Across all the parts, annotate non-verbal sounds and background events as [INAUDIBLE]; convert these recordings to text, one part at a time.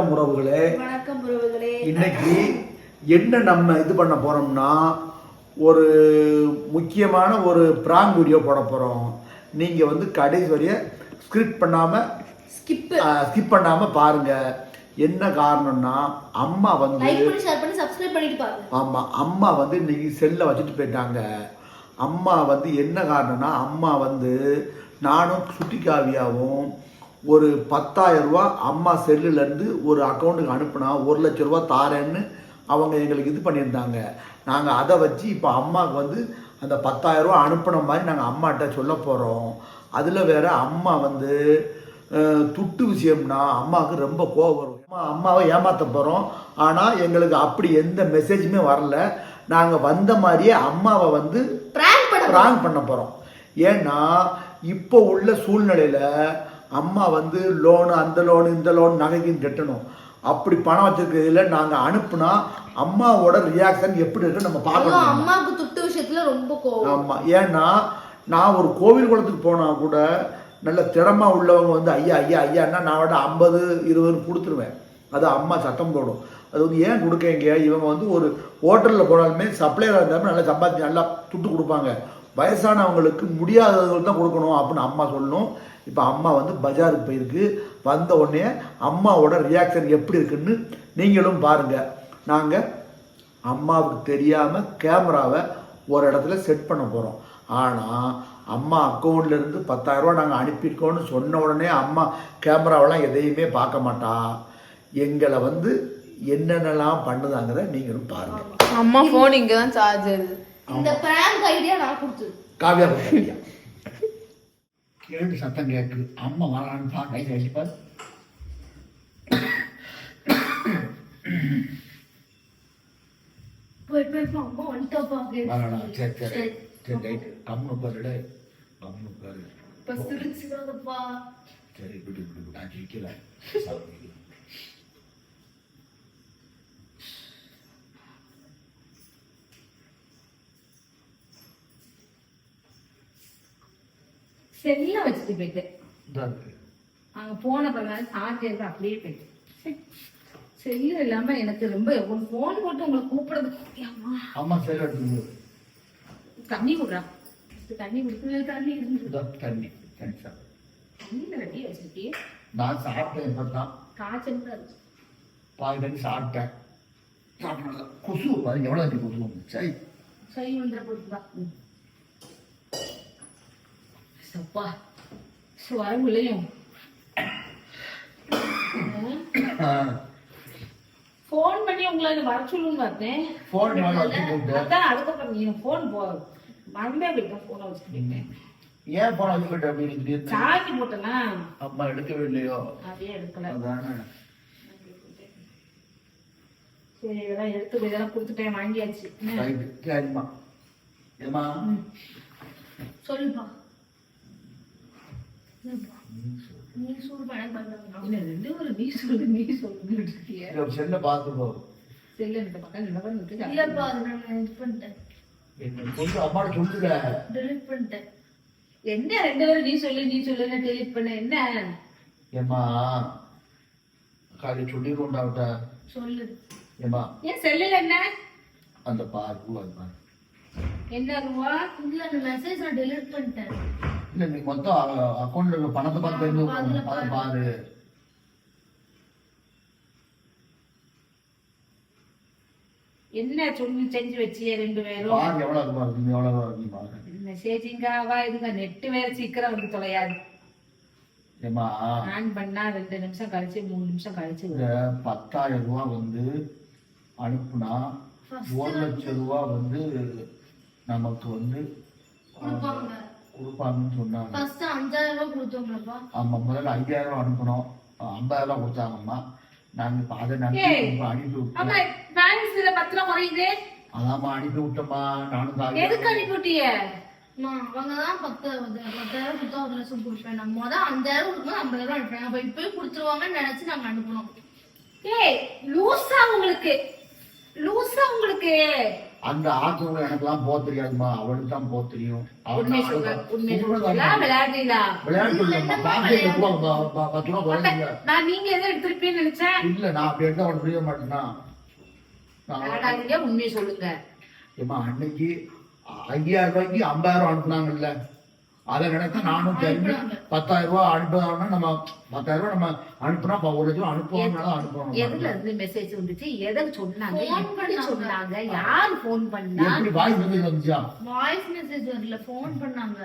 வணக்கம் உறவுகளே. வணக்கம் உறவுகளே. இன்னைக்கு என்ன நம்ம இது பண்ண போறோம்னா ஒரு முக்கியமான ஒரு ப்ராங் வீடியோ போட போறோம். நீங்க வந்து கடைசி வரைய ஸ்கிரிப்ட் பண்ணாம ஸ்கிப் ஸ்கிப் பண்ணாம பாருங்க. என்ன காரணம்னா அம்மா வந்து லைக் பண்ணி ஷேர் பண்ணி சப்ஸ்கிரைப் பண்ணிட்டு பாருங்க. ஆமா அம்மா வந்து இன்னைக்கு செல்லை வச்சுட்டு போயிட்டாங்க. அம்மா வந்து என்ன காரணம்னா அம்மா வந்து நானும் சுட்டி காவியாவும் ஒரு பத்தாயிரம் ரூபா அம்மா செல்லுல இருந்து ஒரு அக்கௌண்ட்டுக்கு அனுப்புனா ஒரு லட்ச ரூபா தாரேன்னு அவங்க எங்களுக்கு இது பண்ணியிருந்தாங்க. நாங்கள் அதை வச்சு இப்போ அம்மாவுக்கு வந்து அந்த பத்தாயிரம் ரூபா அனுப்புன மாதிரி நாங்கள் அம்மாட்ட சொல்ல போகிறோம் அதில் வேற அம்மா வந்து துட்டு விஷயம்னா அம்மாவுக்கு ரொம்ப கோவம் வரும். அம்மா அம்மாவை ஏமாற்ற போகிறோம் ஆனால் எங்களுக்கு அப்படி எந்த மெசேஜுமே வரல. நாங்கள் வந்த மாதிரியே அம்மாவை வந்து பிராங்க் பண்ண ராங் பண்ண போகிறோம் ஏன்னா இப்போ உள்ள சூழ்நிலையில் அம்மா வந்து லோனு அந்த லோனு இந்த லோன் நகைக்குன்னு கட்டணும். அப்படி பணம் வச்சிருக்கிறதுல நாங்கள் அனுப்புனா அம்மாவோட ரியாக்ஷன் எப்படி இருக்குன்னு நம்ம பார்க்கணும் அம்மாவுக்கு துட்டு விஷயத்துல ரொம்ப கோவம். ஆமாம் ஏன்னா நான் ஒரு கோவில் குளத்துக்கு போனால் கூட நல்ல திறமா உள்ளவங்க வந்து ஐயா ஐயா ஐயான்னா நான் விட ஐம்பது இருபது கொடுத்துருவேன். அது அம்மா சத்தம் போடும். அது வந்து ஏன் கொடுக்கீங்க இவங்க வந்து ஒரு ஹோட்டலில் போனாலுமே சப்ளையராக இருந்தாலும் நல்லா சம்பாதிச்சு நல்லா துட்டு கொடுப்பாங்க. வயசானவங்களுக்கு முடியாதவங்களுக்கு தான் கொடுக்கணும் அப்படின்னு அம்மா சொல்லணும். இப்போ அம்மா வந்து பஜாருக்கு போயிருக்கு. வந்த உடனே அம்மாவோட ரியாக்ஷன் எப்படி இருக்குன்னு நீங்களும் பாருங்கள் நாங்கள் அம்மாவுக்கு தெரியாமல் கேமராவை ஒரு இடத்துல செட் பண்ண போகிறோம் ஆனால் அம்மா அக்கௌண்ட்லேருந்து இருந்து நாங்கள் அனுப்பியிருக்கோம்னு சொன்ன உடனே அம்மா கேமராவெல்லாம் எதையுமே பார்க்க மாட்டா. எங்களை வந்து என்னென்னலாம் பண்ணுதாங்கிறத நீங்களும் பாருங்கள் அம்மா ஃபோன் இங்கே தான் சார்ஜ் இந்த பிராங்க் ஐடியா நான் கொடுத்தது. காவியா கொடுத்தா [LAUGHS] கேட்டு சத்தம் கேட்குது. அம்மா வரான்னு பா கை கழிப்பார் போய் போய் அம்மா வந்துட்டா பாக்கு சரி சரி சரி. ரைட்டு கம்னு உட்காருடே கம்னு உட்காரு. இப்ப சிரிச்சுதாங்கப்பா சரி விடு விடு விடு. நான் ஜிக்கல [LAUGHS] செல்ல வச்சுட்டு போயிட்டேன் அங்க போன பிறகு சார்ஜர் அப்படியே போயிட்டேன் செல்லு இல்லாம எனக்கு ரொம்ப ஒரு போன் போட்டு உங்களை கூப்பிடுறது அம்மா சரி எடுத்து தண்ணி குடுறா. தண்ணி குடிக்கிறது தண்ணி இருந்து தண்ணி தண்ணி சாப்பிடு தண்ணியில வெட்டி வச்சிருக்கே நான் சாப்பிட்டேன் இப்போ தான். காய்ச்சல் தான் பாதி தண்ணி சாப்பிட்டேன். சாப்பிட்டா கொசு பாருங்க எவ்வளோ தண்ணி கொசு சரி சரி வந்துட போட்டுதான் சப்பா வரங்குள்ளையும் ஃபோன் பண்ணி உங்களை வர சொல்லுன்னு பார்த்தேன். ஃபோன் அதான் அதுக்கப்புறம் நீ ஃபோன் போ. மறந்தே போயிட்டேன் ஃபோனை வச்சுக்கிட்டீங்க ஏன் போன போயிட்டு அப்படின்னு திடீர்னு சார்ஜ் போட்டேனா? அம்மா எடுக்கவே இல்லையோ? அப்படியே எடுக்கல. அதானே. சரி இதெல்லாம் எடுத்து இதெல்லாம் கொடுத்துட்டேன் வாங்கியாச்சு. சரிம்மா. ஏம்மா? சொல்லுப்பா நீ சூடு பண்ண பண்ணுங்க இல்ல ரெண்டு ஒரு நீ சொல்லு செல்லை பார்த்து போ. செல்ல இந்த பக்கம் இந்த பக்கம் விட்டு இல்லப்பா அது நான் இது பண்ணிட்டேன். என்ன கொஞ்சம் அம்மாட்ட சொல்லுங்க delete பண்ணிட்டேன். என்ன ரெண்டு பேரும் நீ சொல்லு நீ சொல்லுன்னு டெலிட் பண்ண என்ன? ஏம்மா காலை அவட்ட. சொல்லு. ஏம்மா ஏன் செல்லுல என்ன? அந்த பாரு பூ அது பாரு. என்ன ரூபா இல்ல அந்த மெசேஜ் நான் delete பண்ணிட்டேன். இல்ல நீ மொத்தம் அக்கௌண்ட்ல பணத்தை பார்த்து தெரிஞ்சு அதை பாரு. என்ன சொல்லி செஞ்சு வச்சியே ரெண்டு பேரும்? பாரு எவ்வளவு இருக்கு பாரு நீ எவ்வளவு இருக்கு பாரு. மெசேஜிங்காவா இதுங்க நெட்டு வேற சீக்கிரம் வந்து தொலையாது. ஏம்மா? ஆன் பண்ணா ரெண்டு நிமிஷம் கழிச்சு மூணு நிமிஷம் கழிச்சு இந்த பத்தாயிரம் ரூபாய் வந்து அனுப்புனா ஒரு லட்சம் ரூபாய் வந்து நமக்கு வந்து கொடுப்பாங்கன்னு சொன்னாங்க. ஃபர்ஸ்ட் அஞ்சாயிரம் ரூபாய் ஆமா முதல்ல ஐயாயிரம் அனுப்பணும் ஐம்பதாயிரம் ரூபாய் கொடுத்தாங்கம்மா. நாங்க இப்ப அதை நம்பி அனுப்பி விட்டோம் பேலன்ஸ்ல பத்து ரூபா குறையுது. அதாம்மா அனுப்பி விட்டோம்மா. நானும் எதுக்கு காலையில அனுப்பிவிட்டிய நான் அவங்க தான் பத்து பத்து- பத்தாயிரம் கொடுத்தா ஒரு லட்சம் கொடுப்பேன். நம்ம மொதல் அஞ்சாயிரம் கொடுக்கும்போது ஐம்பதாயிரம் அனுப்புறேன். அப்ப இப்பயும் கொடுத்துருவாங்கன்னு நினைச்சு நாங்க அனுப்பணும் ஏய் லூசா உங்களுக்கு. லூசா உங்களுக்கு. அந்த ஆத்தவங்க எனக்கெல்லாம் போக தெரியாதுமா அவளுக்கு தான் போக தெரியும் இல்ல நான் அப்படி எடுத்தா அவனுக்கு புரிய மாட்டேன்னா. உண்மையை சொல்லுங்க. அன்னைக்கு ஐயாயிரம் ரூபாய்க்கு ஐம்பதாயிரம் அனுப்புனாங்கல்ல. அதை நினைச்சா நானும் தெரிஞ்சு பத்தாயிரம் ரூபாய் அனுப்புனா நம்ம பத்தாயிரம் ரூபாய் நம்ம அனுப்புனா ஒரு லட்சம் அனுப்புவாங்கனாலும் எதுல அனுப்புவாங்க. இருந்து மெசேஜ் வந்துச்சு? எதை சொன்னாங்க? எப்படி. சொன்னாங்க? யார் போன் பண்ணா? எப்படி வாய்ஸ் வந்து வந்துச்சா? வாய்ஸ் மெசேஜ் வரல ஃபோன் பண்ணாங்க.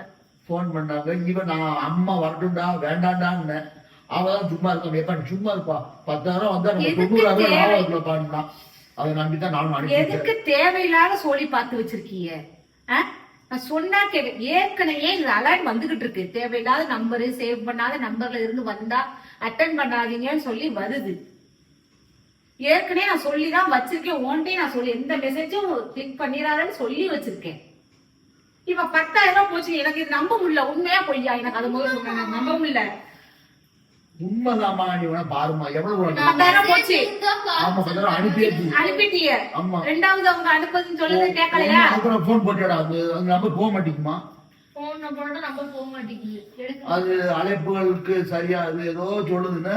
ஃபோன் பண்ணாங்க. இவன் நான் அம்மா வரட்டும்டா வேண்டாண்டான்னு அவதான் சும்மா இருக்கான் எப்ப சும்மா இருப்பா. பத்தாயிரம் வந்தா நம்ம தொண்ணூறாயிரம்? லாபம் இருக்குல்ல பாருன்னா அதை நம்பிதான் நானும் அனுப்பிட்டேன் எதுக்கு தேவையில்லாத சோழி பார்த்து வச்சிருக்கீங்க? ஆ? நான் சொன்னா கேட்க ஏற்கனவே இந்த அலர்ட் வந்துகிட்டு இருக்கு. தேவையில்லாத நம்பரு சேவ் பண்ணாத நம்பர்ல இருந்து வந்தா அட்டன் பண்ணாதீங்கன்னு சொல்லி வருது. ஏற்கனவே நான் சொல்லி தான் வச்சிருக்கேன். ஓன்டே நான் சொல்லி எந்த மெசேஜும் கிளிக் பண்ணிடாதன்னு சொல்லி வச்சிருக்கேன். இப்ப பத்தாயிரம் ரூபாய் போச்சு. எனக்கு இது நம்ப முடியல. உண்மையா பொய்யா? எனக்கு அது முதல்ல நம்ப முடியல. உண்மைதாம்மா நீ வேணா பாருமா எவ்வளவு? பத்தாயிரம் போச்சு ஆமா பத்தாயிரம் அனுப்பியாச்சு அனுப்பிட்டீங்க ஆமா. ரெண்டாவது அவங்க அனுப்புதுன்னு சொல்லுறது கேட்கலையா அப்புறம் ஃபோன் போட்டுடா. அது அந்த நம்பர் போக மாட்டேங்குமா? அது அழைப்புகளுக்கு சரியா அது ஏதோ சொல்லுதுன்னு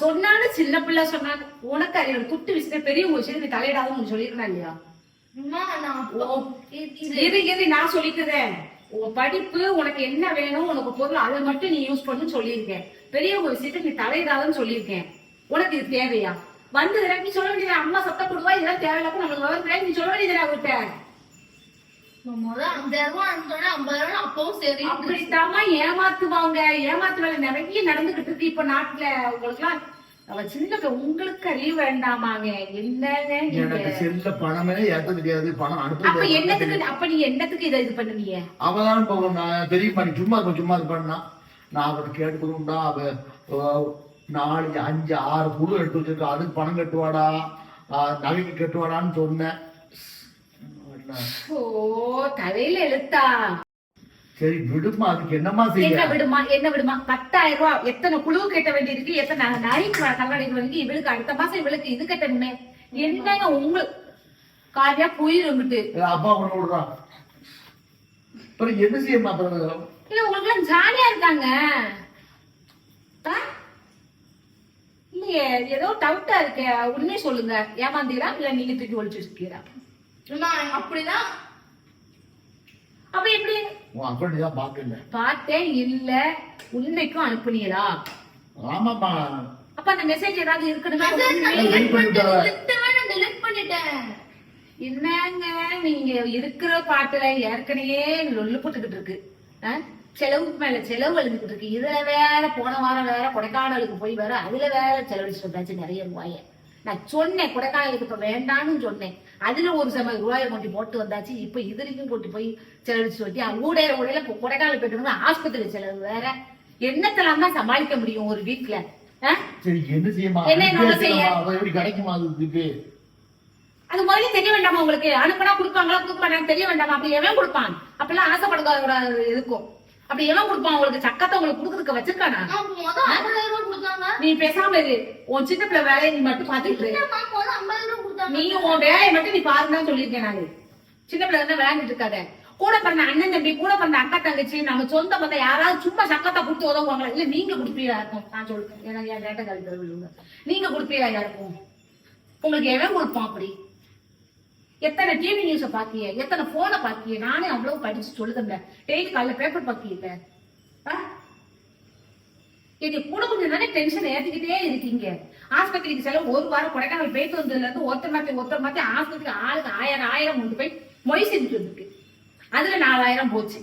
சொன்னாலும் சின்ன பிள்ளை சொன்னாலும் உனக்கு அறிவு குட்டு விஷயத்த பெரியவங்க விஷயம் நீ தலையிடாத சொல்லிருக்கா இல்லையா? இது இது நான் சொல்லிக்கிறேன் உன் படிப்பு உனக்கு என்ன வேணும் உனக்கு பொருள் அதை மட்டும் நீ யூஸ் பண்ணு சொல்லியிருக்கேன். பெரியவங்க விஷயத்த நீ தலையிடாதன்னு சொல்லியிருக்கேன். உனக்கு இது தேவையா? வந்ததுல நீ சொல்ல வேண்டியது அம்மா சத்தம் போடுவா இதெல்லாம் தேவையில்லாம நம்மளுக்கு விவரம் நீ சொல்ல வேண்டியது அவர்கிட்ட? அப்படித்தாம்மா ஏமாத்துவாங்க. ஏமாத்து வேலை நிறைய நடந்துகிட்டு இருக்கு. இப்ப நாட்டுல உங்களுக்குலாம் அவ சின்ன உங்களுக்கு அறிவு வேண்டாமாங்க. என்னங்க நீங்க? எனக்கு செல்ல பணமே ஏத்த தெரியாது பணம் அப்ப அனுப்ப என்னத்துக்கு அப்ப நீ என்னத்துக்கு இதை இது பண்ணுவீங்க அவதான் இப்போ நான் தெரியுமா? நீ சும்மா இருப்ப சும்மா இருப்பான்னா நான் அவட்ட கேட்டுக்கணும்டா அவ நாலு அஞ்சு ஆறு குழு எடுத்து வச்சிருக்கா. அதுக்கு பணம் கட்டுவாடா. நகைக்கு கட்டுவாடான்னு சொன்னேன். ஓ தலையில எழுத்தா? சரி விடுமா அதுக்கு என்னமா என்ன செய்ய விடுமா என்ன விடுமா? பத்தாயிரம் ரூபாய் எத்தனை குழு கட்ட வேண்டியிருக்கு எத்தனை நகைக்கு கல்லடைக்கு வந்து இவளுக்கு அடுத்த மாசம் இவளுக்கு இது கட்டணுமே. என்னங்க உங்களுக்கு காரியா போயிருங்கிட்டு இல்ல, அப்பா கொண்டு விடுறான் அப்புறம் என்ன செய்யமா அப்புறம் இல்ல உங்களுக்கு எல்லாம் ஜாலியா இருக்காங்க? இல்லையே ஏதோ டவுட்டா இருக்கு. உண்மையை சொல்லுங்க. ஏமாந்தீரா இல்ல நீங்க தூக்கி ஒழிச்சு வச்சிருக்கீரா? அம்மா அப்படிதான் அப்ப எப்படி? உன் அக்கௌண்ட் தான் பாக்கல பார்த்தேன் இல்ல? உண்மைக்கும் அனுப்புனீங்களா? ஆமாப்பா அப்ப அந்த மெசேஜ் ஏதாவது பண்ணிட்டேன். என்னங்க நீங்க இருக்கிற பாட்டுல ஏற்கனவே லொல்லு போட்டுக்கிட்டு இருக்கு. ஆ? செலவுக்கு மேல செலவு எழுந்துகிட்டு இருக்கு. இதுல வேற போன வாரம் வேற கொடைக்கானலுக்கு போய் வேற அதுல வேற செலவழிச்சு வந்தாச்சு நிறைய ரூபாய நான் சொன்னேன் கொடைக்கானலுக்கு இப்ப வேண்டாம்னு சொன்னேன். அதுல ஒரு சமயம் ரூபாயை கொண்டு போட்டு வந்தாச்சு. இப்ப இதுலயும் கொண்டு போய் செலவழிச்சு வச்சு ஊடையில ஊடையில இப்போ கொடைக்கானல் போயிட்டு ஆஸ்பத்திரி செலவு வேற. என்னத்தெல்லாம் தான் சமாளிக்க முடியும் ஒரு வீட்டுல அது முதல்ல தெரிய வேண்டாமா உங்களுக்கு? அனுப்புனா கொடுப்பாங்களா மாட்டாங்க தெரிய வேண்டாமா? அப்படி எவன் கொடுப்பான்? அப்பெல்லாம் ஆசைப்படுறதோட இருக்கும். அப்படி எவன் கொடுப்பான். உங்களுக்கு சக்கத்தை உங்களுக்கு கொடுக்கறதுக்கு வச்சிருக்கானா? நீ பேசாம இரு. உன் சின்ன பிள்ளை வேலையை நீ மட்டும் கொடுத்தாங்க. நீ உன் வேலையை மட்டும் நீ பாருங்கன்னு சொல்லியிருக்கேன் நானு. சின்ன பிள்ளை தானே விளையாண்டுட்டு இருக்காத. கூட பிறந்த அண்ணன் தம்பி கூட பிறந்த அக்கா தங்கச்சி நம்ம சொந்த பந்தம் யாராவது சும்மா சக்கத்தை கொடுத்து உதவுவாங்களா? இல்ல நீங்க கொடுப்பீங்களா இருக்கும்? நான் சொல்றேன். ஏன்னா என் விழுங்க நீங்க கொடுப்பீங்களா யாருக்கும்? உங்களுக்கு எவன் கொடுப்பான் அப்படி? எத்தனை டிவி நியூஸ பாக்கிய? எத்தனை போனை பாக்கிய? நானே அவ்வளவு படிச்சு சொல்லுதங்க. டெய்லி காலைல பேப்பர் பாக்கியில இது கூட கொஞ்சம் தானே டென்ஷன் ஏத்திக்கிட்டே இருக்கீங்க. ஆஸ்பத்திரிக்கு செலவு ஒரு வாரம் கொடைக்கானல் போயிட்டு வந்ததுல இருந்து ஒருத்தர் மாத்தி ஒருத்தர் மாத்தி ஆஸ்பத்திரிக்கு ஆளுக்கு ஆயிரம் ஆயிரம் கொண்டு போய் மொய் செஞ்சுட்டு இருக்கு அதுல நாலாயிரம் போச்சு.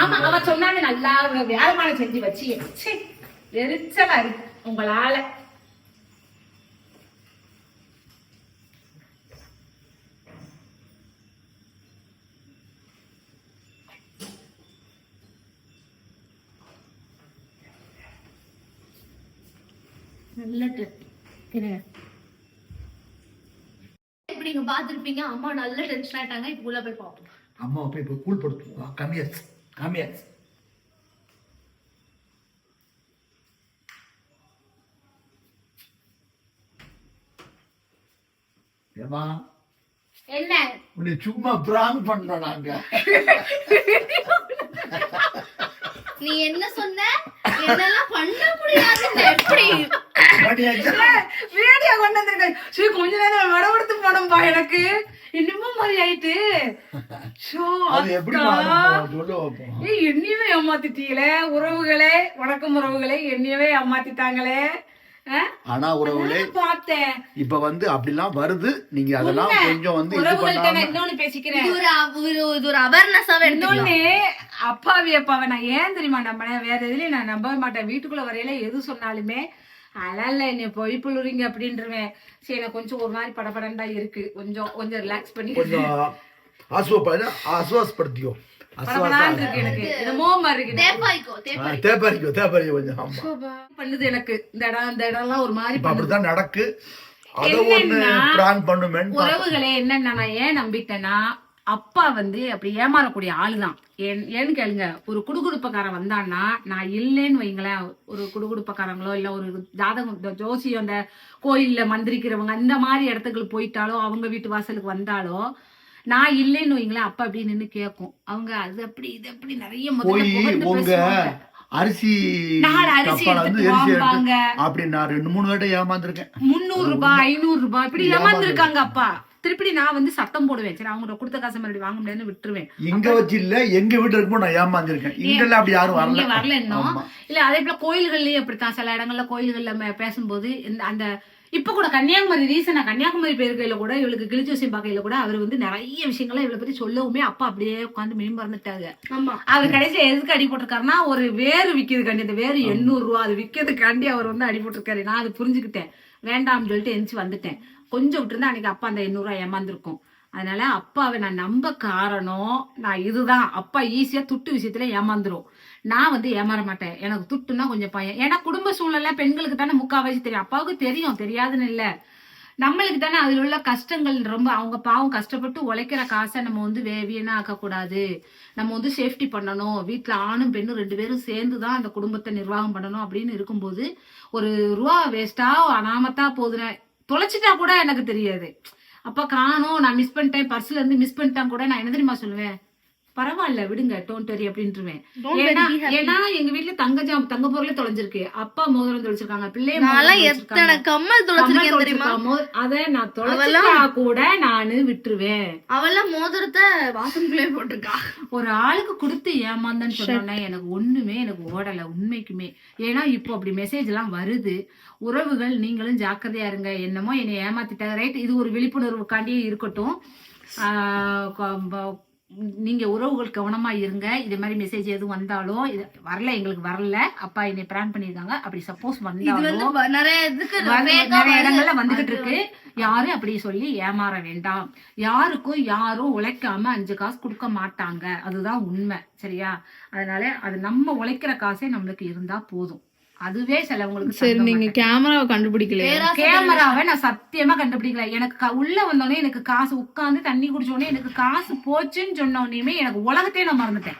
ஆமா அவ சொன்னாங்க நல்லா வேலைமான செஞ்சு வச்சு ச்சே, எரிச்சலா இருக்கு. உங்களால. இப்ப நீங்க பாத்திருப்பீங்க அம்மா நல்ல டென்ஷன் ஆயிட்டாங்க இப்ப உள்ள போய் பார்ப்போம். அம்மாவை போய் இப்போ கூல் படுத்துவா கம்மியாச்சு கம்மியாச்சு ஏமா என்ன? உன்னை சும்மா பிராங்க் பண்ணோம் நாங்க. நீ என்ன சொன்ன? என்னெல்லாம் பண்ண முடியாது எப்படி? வீடியோ கொண்டு வந்திருக்கேன் சரி கொஞ்ச நேரம் விட கொடுத்து போனோம்பா எனக்கு. இன்னமும் மாதிரி ஆயிட்டு ஷோ, என்னையவே ஏமாத்திட்டீங்களே? உறவுகளே வணக்கம் உறவுகளே என்னையவே ஏமாத்திட்டாங்களே? ஆனா உறவுகளே பார்த்தேன். இப்ப வந்து அப்படிலாம் வருது. நீங்க அதெல்லாம் கொஞ்சம் வந்து இது உறவுகள்கிட்ட பண்ணாம நான் இன்னொன்னு பேசிக்கிறேன். இது ஒரு அவேர்னஸாவே இன்னொன்னு அப்பாவி அப்பாவை நான் ஏன் தெரியுமா நம்பினேன் வேற எதுலயும் நான் நம்பவே மாட்டேன். வீட்டுக்குள்ள வரையில எது சொன்னாலுமே அதெல்லாம் இல்ல என்னை பொய் புழுறீங்க அப்படின்றவேன். சரி எனக்கு கொஞ்சம் ஒரு மாதிரி படபடண்டா இருக்கு. கொஞ்சம் கொஞ்சம் ரிலாக்ஸ் பண்ணி கொஞ்சம் ஆசுவப்பட ஆசுவாசப்படுத்திக்கோ. பண்ணுது எனக்கு. இந்த இடம் இந்த இடம்லாம் ஒரு மாதிரி அப்படித்தான் நடக்கு. உறவுகளே என்னன்னா நான் ஏன் நம்பிட்டேன்னா அப்பா வந்து அப்படி ஏமாறக்கூடிய ஆளுதான். ஏன் ஏன்னு கேளுங்க. ஒரு குடுகுடுப்பக்காரன் வந்தான்னா நான் இல்லைன்னு வைங்களேன். ஒரு குடுகுடுப்பக்காரங்களோ இல்ல ஒரு ஜாதகம் இந்த ஜோசியம் அந்த கோயில்ல மந்திரிக்கிறவங்க அந்த மாதிரி இடத்துக்கு போயிட்டாலோ அவங்க வீட்டு வாசலுக்கு வந்தாலோ நான் இல்லைன்னு வைங்களேன். அப்பா அப்படி நின்னு கேட்கும் அவங்க அது அப்படி இது அப்படி நிறைய முதல்ல. அரிசி அப்படி நான் ரெண்டு மூணு வாட்டி ஏமாந்துருக்கேன். முந்நூறு ரூபாய் ஐநூறு ரூபாய் இப்படி ஏமாந்து ஏமாந்துருக்காங்க அப்பா. திருப்பி நான் வந்து சத்தம் போடுவேன். சரி அவங்க கொடுத்த காசை மறுபடியும் வாங்க முடியாதுன்னு விட்டுருவேன். இங்க வச்சு இல்ல எங்க வீட்டுல இருக்கும்போது நான் ஏமாந்துருக்கேன். இங்கெல்லாம் அப்படி யாரும் இங்க வரல. வரல இன்னும். இல்ல அதே போல கோயில்கள்லயும் அப்படித்தான். சில இடங்கள்ல கோயில்கள்ல ம- பேசும்போது இந்த அந்த இப்ப கூட கன்னியாகுமரி ரீசனா கன்னியாகுமரி போயிருக்கையில கூட இவளுக்கு கிளிஜோசியம் பார்க்கையில கூட அவர் வந்து நிறைய விஷயங்களை இவளை பத்தி சொல்லவுமே அப்பா அப்படியே உட்காந்து மீன் மறந்துட்டாங்க அவர் கடைசியில எதுக்கு அடி போட்டிருக்காருன்னா ஒரு வேறு விக்கிறதுக்காண்டி அந்த வேறு எண்ணூறு ரூபா அது விக்கிறதுக்காண்டி அவர் வந்து அடி போட்டிருக்காரு. நான் அது புரிஞ்சுக்கிட்டேன். வேண்டாம்னு சொல்லிட்டு எந்திரிச்சு வந்துட்டேன். கொஞ்சம் விட்டுருந்தா அன்னைக்கு அப்பா அந்த எண்ணூறுரூவா ஏமாந்துருக்கும். அதனால அப்பாவை நான் நம்ப காரணம் நான் இதுதான். அப்பா ஈஸியா துட்டு விஷயத்துல ஏமாந்துரும். நான் வந்து ஏமாற மாட்டேன். எனக்கு துட்டுன்னா கொஞ்சம் பயம். ஏன்னா குடும்ப சூழ்நிலை பெண்களுக்கு தானே முக்காவாசி தெரியும். அப்பாவுக்கு தெரியும். தெரியாதுன்னு இல்லை. நம்மளுக்கு தானே அதில் உள்ள கஷ்டங்கள் ரொம்ப அவங்க பாவம் கஷ்டப்பட்டு உழைக்கிற காசை நம்ம வந்து வேவியனா ஆக்கக்கூடாது. நம்ம வந்து சேஃப்டி பண்ணணும். வீட்டில் ஆணும் பெண்ணும் ரெண்டு பேரும் சேர்ந்து தான் அந்த குடும்பத்தை நிர்வாகம் பண்ணணும் அப்படின்னு இருக்கும்போது ஒரு ரூபா வேஸ்டா அனாமத்தா போதுன தொலைச்சிட்டா கூட எனக்கு தெரியாது. அப்ப காணோம் நான் மிஸ் பண்ணிட்டேன் பர்ஸ்ல இருந்து மிஸ் பண்ணிட்டேன் கூட நான் என்ன தெரியுமா சொல்லுவேன்? பரவாயில்ல விடுங்க டோன்ட் வரி அப்படின்ட்டுருவேன் ஏன்னா. ஏன்னா எங்க வீட்ல தங்க ஜாம் தங்க பொருளே தொலைஞ்சிருக்கு. அப்பா மோதிரம் தொலைச்சிருக்காங்க பிள்ளைய எத்தனை கம்மல் தொலைச்சிருக்கேன் தெரியுமா? அத நான் தொலைச்சிட்டா கூட நானு விட்டுருவேன். அவெல்லாம் மோதிரத்தை வாசனுக்குள்ளே போட்டிருக்கா? ஒரு ஆளுக்கு கொடுத்து ஏமாந்தன்னு சொன்னோன்னே எனக்கு ஒண்ணுமே எனக்கு ஓடல உண்மைக்குமே. ஏன்னா இப்போ அப்படி மெசேஜ் எல்லாம் வருது. உறவுகள் நீங்களும் ஜாக்கிரதையா இருங்க. என்னமோ என்னை ஏமாத்திட்டாங்க. ரைட் இது ஒரு விழிப்புணர்வுக்காண்டியே இருக்கட்டும். நீங்க உறவுகள் கவனமா இருங்க. இதே மாதிரி மெசேஜ் எதுவும் வந்தாலும் இது வரல எங்களுக்கு வரல. அப்பா என்னை பிரான் பண்ணிருக்காங்க அப்படி சப்போஸ் வந்து வந்தாலும் நிறைய இதுக்கு நிறைய. இடங்கள்ல வந்துகிட்டு இருக்கு. யாரும் அப்படி சொல்லி ஏமாற வேண்டாம். யாருக்கும் யாரும் உழைக்காம அஞ்சு காசு கொடுக்க மாட்டாங்க. அதுதான் உண்மை. சரியா? அதனால அது நம்ம உழைக்கிற காசே நம்மளுக்கு இருந்தா போதும். அதுவே சிலவங்களுக்கு சரி தங்க நீங்க. கேமராவை கண்டுபிடிக்கலையா? பேராசை கேமராவை நான் சத்தியமா கண்டுபிடிக்கல. எனக்கு உள்ள வந்தோடனே எனக்கு காசு உட்கார்ந்து தண்ணி குடிச்ச உடனே எனக்கு காசு போச்சுன்னு சொன்ன உடனேயுமே எனக்கு உலகத்தையே நான் மறந்துட்டேன்.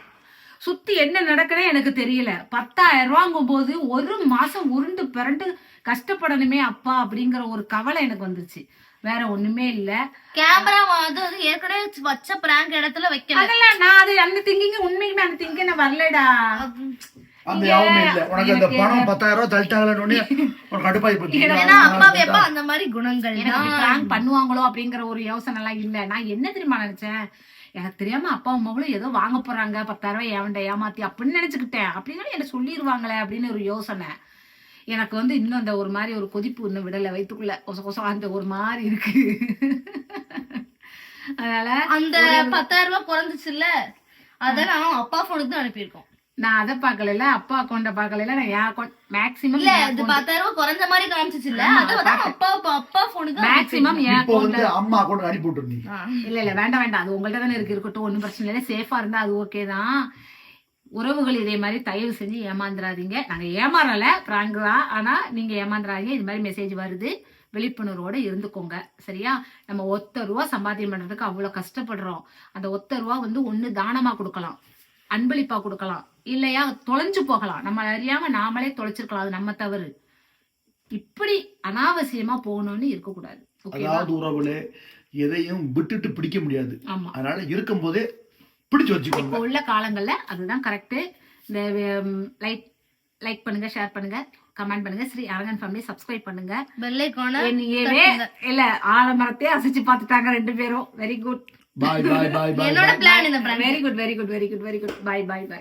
சுத்தி என்ன நடக்குதே எனக்கு தெரியல. பத்தாயிரம் ரூபாங்கும் போது ஒரு மாசம் உருண்டு பிறண்டு கஷ்டப்படணுமே அப்பா அப்படிங்கிற ஒரு கவலை எனக்கு வந்துச்சு. வேற ஒண்ணுமே இல்ல. கேமரா வந்து அது ஏற்கனவே வச்ச பிராங்க் இடத்துல வைக்கல. அதெல்லாம் நான் அது அந்த திங்கிங் உண்மைக்குமே அந்த திங்கிங் நான் வரலடா. அந்த யாவுமே இல்ல. உனக்கு அந்த பணம் பத்தாயிரம் ரூபாய் தள்ளிட்டாங்கன்னு உடனே உனக்கு கடுப்பாய் போச்சு. ஏன்னா அப்பாவி அப்பா அந்த மாதிரி குணங்கள் எனக்கு தான்? பிராங்க் பண்ணுவாங்களோ அப்படிங்கிற ஒரு யோசனை எல்லாம் இல்ல. நான் என்ன தெரியுமா நினைச்சேன்? எனக்கு தெரியாம அப்பா அம்மாவும் ஏதோ வாங்க போறாங்க. பத்தாயிரம் ரூபாய் ஏவண்ட ஏமாத்தி அப்படின்னு நினைச்சுக்கிட்டேன். அப்படின்னா என்ன சொல்லிடுவாங்களே அப்படின்னு ஒரு யோசனை. எனக்கு வந்து இன்னும் அந்த ஒரு மாதிரி ஒரு கொதிப்பு இன்னும் விடல. வயிற்றுக்குள்ள கொச கொச அந்த ஒரு மாதிரி இருக்கு. அதனால அந்த பத்தாயிரம் ரூபாய் குறைஞ்சிச்சுல்ல? அத நான் அப்பா போனுக்கு தான் அனுப்பியிருக்கோம். நான் அதை பார்க்கல அப்பா அக்கௌண்ட பார்க்கல நான் என் அக்கௌண்ட் மேக்சிமம் இல்ல இது பத்தாயிரம் குறைஞ்ச மாதிரி காமிச்சிச்சு இல்ல. அப்பா அப்பா- அப்பா போனுக்கு மேக்சிமம் என் வந்து அம்மா அக்கௌண்ட் அனுப்பி விட்டுருந்தீங்க இல்ல இல்ல வேண்டாம் வேண்டாம். அது உங்கள்ட்ட தானே இருக்கு. இருக்கட்டும் ஒன்றும் பிரச்சனை இல்லை. சேஃபா இருந்தா அது ஓகே தான். உறவுகள் இதே மாதிரி தயவு செஞ்சு ஏமாந்துடாதீங்க நாங்க ஏமாறல பிராங்க் தான் ஆனா நீங்க ஏமாந்துடாதீங்க இது மாதிரி மெசேஜ் வருது. விழிப்புணர்வோட இருந்துக்கோங்க. சரியா? நம்ம ஒத்த ரூபா சம்பாத்தியம் பண்றதுக்கு அவ்வளவு கஷ்டப்படுறோம். அந்த ஒத்த ரூபா வந்து ஒண்ணு தானமா கொடுக்கலாம். அன்பளிப்பா கொடுக்கலாம். இல்லையா? தொலைஞ்சு போகலாம். நம்ம அறியாம நாமளே தொலைச்சிருக்கலாம். அது நம்ம தவறு. இப்படி அனாவசியமா போகணும்னு இருக்கக்கூடாது. ஓகேவா? அதாவது உறவுல எதையும் விட்டுட்டு பிடிக்க முடியாது. ஆமா. அதனால இருக்கும்போதே பிடிச்சு வச்சுக்கோங்க. இப்போ உள்ள காலங்கள்ல அதுதான் கரெக்ட் இந்த லைக் லைக் பண்ணுங்க ஷேர் பண்ணுங்க கமெண்ட் பண்ணுங்க. ஸ்ரீ அரங்கன் ஃபேமிலி சப்ஸ்கிரைப் பண்ணுங்க. வெள்ளைக்கான என்னையவே இல்ல ஆலமரத்தையே அசைச்சு பார்த்துட்டாங்க ரெண்டு பேரும். Very good bye bye bye பாய் என்னோட பிளான் இந்த plan very good very good very good very good bye bye bye